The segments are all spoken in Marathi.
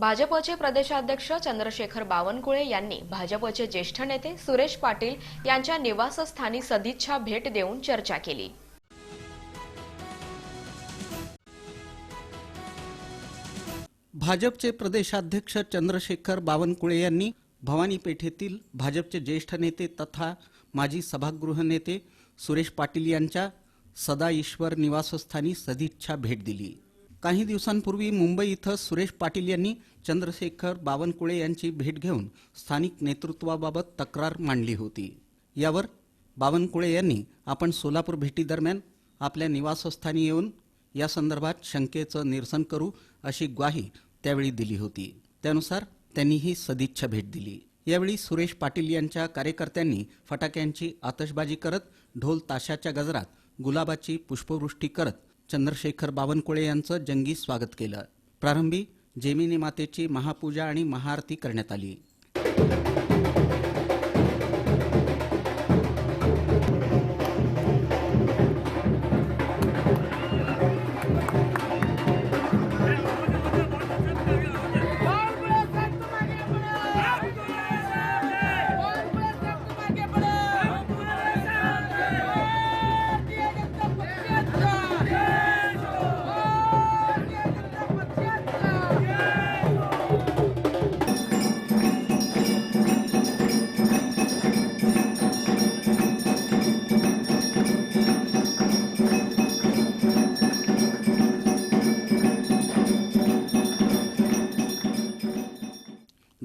भाजपचे प्रदेशाध्यक्ष चंद्रशेखर बावनकुळे यांनी भाजपचे ज्येष्ठ नेते सुरेश पाटील यांच्या निवासस्थानी सदिच्छा भेट देऊन चर्चा केली. भाजपचे प्रदेशाध्यक्ष चंद्रशेखर बावनकुळे यांनी भवानी पेठेतील भाजपचे ज्येष्ठ नेते तथा माजी सभागृह नेते सुरेश पाटील यांच्या सदा ईश्वर निवासस्थानी सदिच्छा भेट दिली. काही दिवसांपूर्वी मुंबई इथं सुरेश पाटील यांनी चंद्रशेखर बावनकुळे यांची भेट घेऊन स्थानिक नेतृत्वाबाबत तक्रार मांडली होती. यावर बावनकुळे यांनी आपण सोलापूर भेटीदरम्यान आपल्या निवासस्थानी येऊन या संदर्भात शंकेचं निरसन करू अशी ग्वाही त्यावेळी दिली होती. त्यानुसार त्यांनी ही सदिच्छा भेट दिली. यावेळी सुरेश पाटील यांच्या कार्यकर्त्यांनी फटाक्यांची आतषबाजी करत ढोल ताशाच्या गजरात गुलाबाची पुष्पवृष्टी करत चंद्रशेखर बावनकुळे यांचं जंगी स्वागत केलं. प्रारंभी जेमिनी मातेची महापूजा आणि महाआरती करण्यात आली.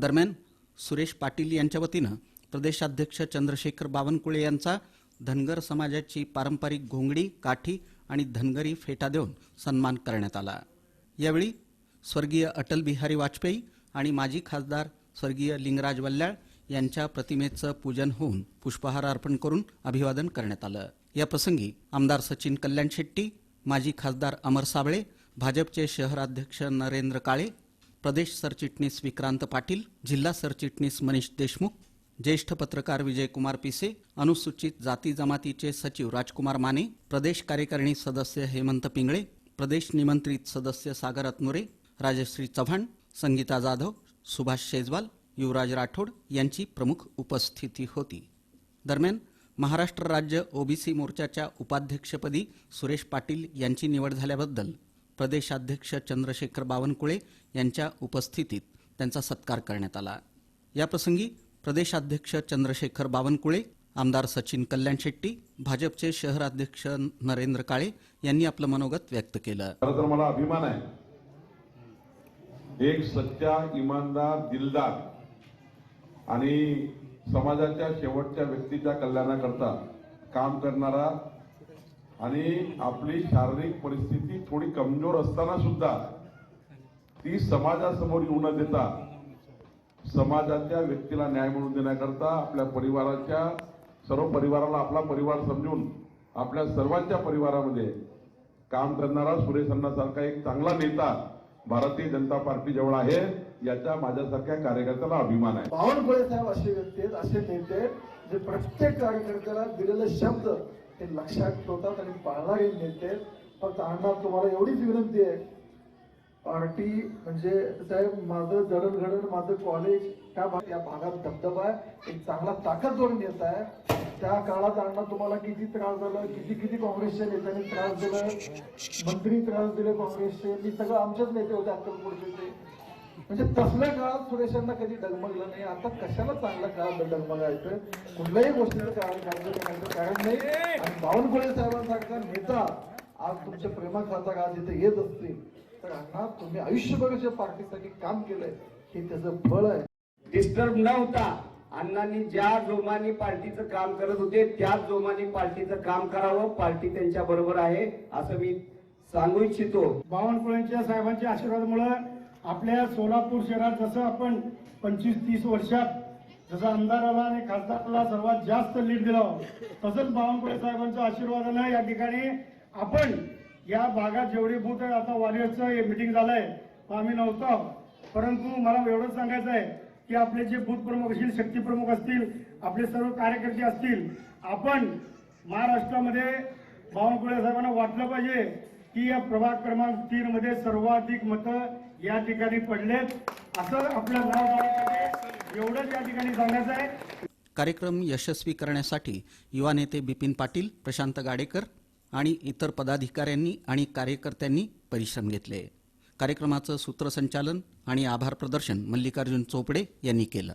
दरम्यान सुरेश पाटील यांच्या वतीनं प्रदेशाध्यक्ष चंद्रशेखर बावनकुळे यांचा धनगर समाजाची पारंपरिक घोंगडी काठी आणि धनगरी फेटा देऊन सन्मान करण्यात आला. यावेळी स्वर्गीय अटल बिहारी वाजपेयी आणि माजी खासदार स्वर्गीय लिंगराज वल्ल्याळ यांच्या प्रतिमेचं पूजन होऊन पुष्पहार अर्पण करून अभिवादन करण्यात आलं. या प्रसंगी आमदार सचिन कल्याण शेट्टी माजी खासदार अमर साबळे भाजपचे शहराध्यक्ष नरेंद्र काळे प्रदेश सरचिटणीस विक्रांत पाटील जिल्हा सरचिटणीस मनीष देशमुख ज्येष्ठ पत्रकार विजयकुमार पिसे अनुसूचित जाती जमातीचे सचिव राजकुमार माने प्रदेश कार्यकारिणी सदस्य हेमंत पिंगळे प्रदेश निमंत्रित सदस्य सागर अतनुरे राजश्री चव्हाण संगीता जाधव सुभाष शेजवाल युवराज राठोड यांची प्रमुख उपस्थिती होती. दरम्यान महाराष्ट्र राज्य ओबीसी मोर्चाच्या उपाध्यक्षपदी सुरेश पाटील यांची निवड झाल्याबद्दल प्रदेशाध्यक्ष चंद्रशेखर बावनकुळे यांच्या उपस्थितीत त्यांचा सत्कार करण्यात आला. याप्रसंगी प्रदेशाध्यक्ष चंद्रशेखर बावनकुळे आमदार सचिन कल्याण शेट्टी भाजपचे शहराध्यक्ष नरेंद्र काळे यांनी आपलं मनोगत व्यक्त केलं. खरं तर मला अभिमान आहे. एक सच्चा इमानदार दिलदार आणि समाजाच्या शेवटच्या व्यक्तीच्या कल्याणाकरता काम करणारा आणि आपली शारीरिक परिस्थिती थोडी कमजोर असताना सुद्धा ती समाजासमोर येऊ न देता समाजाच्या व्यक्तीला न्याय मिळवून देण्याकरता आपल्या परिवाराच्या सर्व परिवाराला आपला परिवार समजून आपल्या सर्वांच्या परिवारामध्ये काम करणारा सुरेश अण्णासारखा एक चांगला नेता भारतीय जनता पार्टी जवळ आहे याचा माझ्यासारख्या कार्यकर्त्याला अभिमान आहे. बावनकुळे साहेब असे व्यक्ती आहेत असे नेते जे प्रत्येक कार्यकर्त्याला दिलेले शब्द ते लक्षात ठेवतात आणि पाळणारे नेते आहेत. फक्त अण्णा तुम्हाला एवढीच विनंती आहे. पार्टी म्हणजे साहेब माझं जडणघडण माझं कॉलेज त्या भाग या भागात धबधबा आहे. एक चांगला ताकदवर नेता आहे. त्या काळात अण्णा तुम्हाला किती त्रास झाला? किती किती काँग्रेसच्या नेत्यांनी त्रास दिला मंत्री त्रास दिले काँग्रेसचे. मी सगळं आमचेच नेते होते अक्कलकोटचे म्हणजे तसल्या काळात सुरेशांना कधी डगमगलं नाही? आता कशाला चांगल्या काळात डगमगायचं? कुठल्याही गोष्टीचं कारण कारण नाही आणि बावनकुळे साहेबांसारखा नेता आज तुमच्या प्रेमाखाचा आज इथे येत असतील. तर अण्णा तुम्ही आयुष्यभराच्या पार्टीसाठी काम केलंय हे त्याचं फळ आहे. डिस्टर्ब न होता. अण्णांनी ज्या जोमाने पार्टीचं काम करत होते त्याच जोमाने पार्टीचं काम करावं. पार्टी त्यांच्या बरोबर आहे असं मी सांगू इच्छितो. बावनकुळेंच्या साहेबांच्या आशीर्वादामुळं आपल्या सोलापूर शहरात जसं आपण पंचवीस तीस वर्षात जसं आमदाराला आणि खासदाराला सर्वात जास्त लीड दिलं तसंच बावनकुळे साहेबांच्या आशीर्वादानं या ठिकाणी आपण या भागात जेवढे बूथ आहे आता वारियरचं मिटिंग झालंय आम्ही नव्हतो. परंतु मला एवढंच सांगायचं आहे की आपले जे बूथ प्रमुख असतील शक्ती प्रमुख असतील आपले सर्व कार्यकर्ते असतील आपण महाराष्ट्रामध्ये बावनकुळे साहेबांना वाटलं पाहिजे की या प्रभाग क्रमांक तीन मध्ये सर्वाधिक मतं या ठिकाणी पडलेत. असं आपल्या एवढंच या ठिकाणी सांगायचं आहे. कार्यक्रम यशस्वी करण्यासाठी युवा नेते बिपिन पाटील प्रशांत गाडेकर आणि इतर पदाधिकाऱ्यांनी आणि कार्यकर्त्यांनी परिश्रम घेतले. कार्यक्रमाचं सूत्रसंचालन आणि आभार प्रदर्शन मल्लिकार्जुन चोपडे यांनी केलं.